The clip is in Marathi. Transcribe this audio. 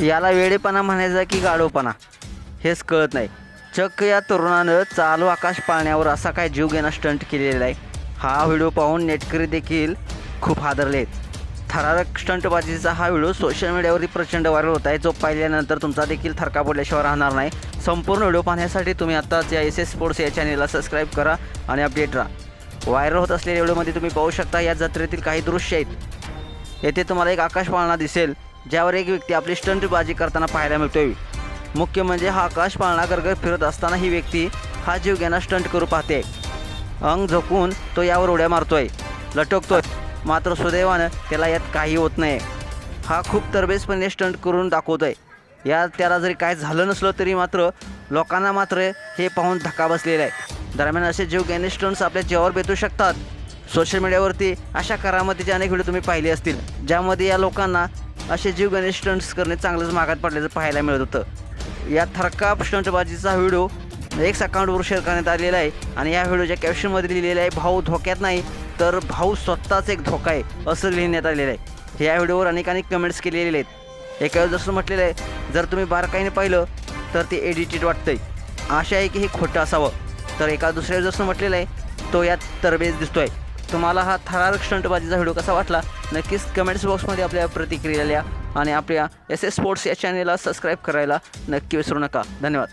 याला वेडेपणा म्हणायचा की गाढवपणा हेच कळत नाही. चक्क या तरुणानं चालू आकाश पाळण्यावर असा काय जीव घेणा स्टंट केलेला आहे हा व्हिडिओ पाहून नेटकरी देखील खूप हादरले आहेत. थरारक स्टंटबाजीचा हा व्हिडिओ सोशल मीडियावरती प्रचंड व्हायरल होत आहे. जो पाहिल्यानंतर तुमचा देखील थरका पडल्याशिवाय राहणार नाही. संपूर्ण व्हिडिओ पाहण्यासाठी तुम्ही आत्ताच या एस एस स्पोर्ट्स या चॅनेलला सबस्क्राईब करा आणि अपडेट राहा. व्हायरल होत असलेल्या व्हिडिओमध्ये तुम्ही पाहू शकता या जत्रेतील काही दृश्य आहेत. येथे तुम्हाला एक आकाश पाळणा दिसेल. ज्यावर एक व्यक्ती आपली स्टंटबाजी करताना पाहायला मिळतोय. मुख्य म्हणजे हा आकाश पाळणा गरगर फिरत असताना ही व्यक्ती हा जीव स्टंट करू पाहते. अंग झोकून तो यावर उड्या मारतोय. लटकतोय. मात्र सुदैवानं त्याला यात काही होत नाही. हा खूप तरबेजपणे स्टंट करून दाखवतोय. या त्याला जरी काय झालं नसलं तरी मात्र लोकांना मात्र हे पाहून धक्का बसलेला आहे दरम्यान असे जीव घेणे स्टंट्स आपल्या जीवावर बेतू शकतात. सोशल मीडियावरती अशा करामतीचे अनेक व्हिडिओ तुम्ही पाहिले असतील ज्यामध्ये या लोकांना असे जीव स्टंट्स करणे चांगलंच मागात पडल्याचं पाहायला मिळत होतं. या थरकाप स्टंटबाजीचा व्हिडिओ एक्स अकाउंटवर शेअर करण्यात आलेला आहे आणि या व्हिडिओच्या कॅप्शनमध्ये लिहिलेलं आहे भाऊ धोक्यात नाही तर भाऊ स्वतःच एक धोका आहे असं लिहिण्यात आलेलं आहे. या व्हिडिओवर अनेक अनेक कमेंट्स केलेले आहेत. एका वेळेस जसं म्हटलेलं आहे जर तुम्ही बारकाईने पाहिलं तर ते एडिटेड वाटतंय. आशा आहे की हे खोटं असावं. तर एका दुसऱ्या जसं म्हटलेलं आहे तो यात तरबेज दिसतोय. तुम्हाला हा थरारक स्टंटबाजीचा व्हिडिओ कसा वाटला? नक्कीच कमेंट्स बॉक्समध्ये आपल्या प्रतिक्रिया लिहा आणि आपल्या एस एस स्पोर्ट्स या चॅनेलला सबस्क्राईब करायला नक्की विसरू नका. धन्यवाद.